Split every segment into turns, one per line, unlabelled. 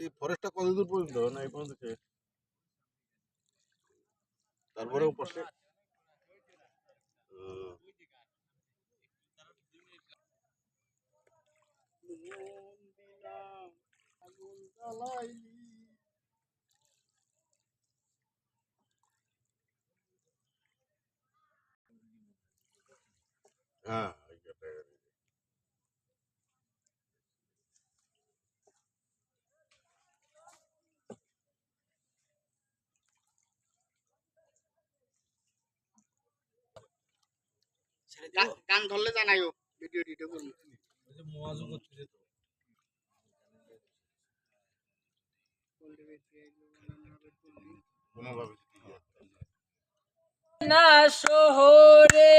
এই ফরেস্টটা কত দূর পর্যন্ত? না এই পর্যন্ত তারপরে পাশে হ্যাঁ।
গান ধরলে জানাইও ভিডিও টিডিও করব।
কোনোভাবে
না শহরে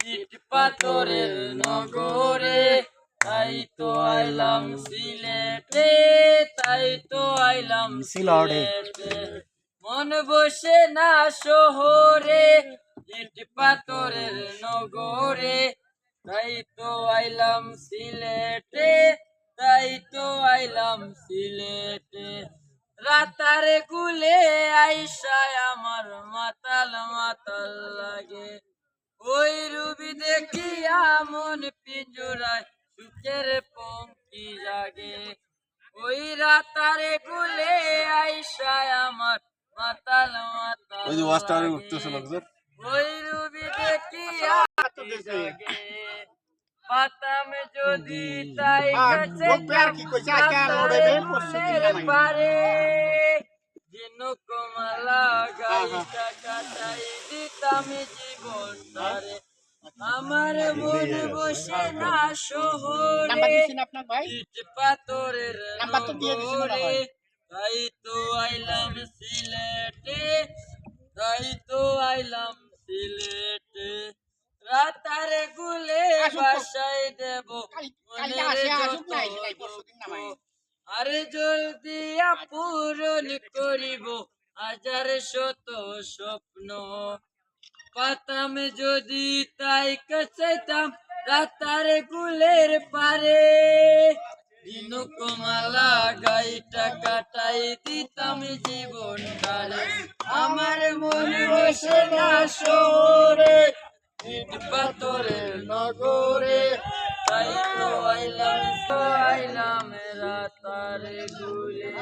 ইট পাথরের নগরে তাই তো আইলাম সিলেটে তাই তো আইলাম সিলেটে। মন বসে না শহরে ইট পাথরের নগরে তাই তো আইলাম সিলেটে তাই তো আইলাম সিলেটে। রাতারে গুলে আইসায় আমার মাতাল মাতাল লাগে। ওই রুবি দেখিয়া মন পিঞ্জুরায় সুখের পঙ্কি জাগে। ওই রাতারে গুলে আইসায় আমার মাতাল মাতাল
ওই
রুবি দেখিয়া পাতাম যদি তাই কাছে
আর কি কইছে, আজকে আর ওরে বের করছে কি না। নাই?
গাইটা কাটাই দিতাম জীবন তারে আমার মন বসে না শহরে। ইট পাথরের
নাম্বার তো দিয়ে দিছি হয়।
নগরে, তাই তো আইলাম সিলেটে তাই তো আইলাম সিলেটে। রাতারে গুলে। বাসায় দেব। আরে জলদি পূরণ করিব হাজার শত স্বপ্ন। পাতাম যদি তাই কাছাইতাম রাতার গুলের পারে। দিন কমালা গাইটা কাটাই দিতাম জীবন কালে আমার মন বসে না শোরে ইট পাথরের নগরে তো আইলাম আইলাম রাতার গুলে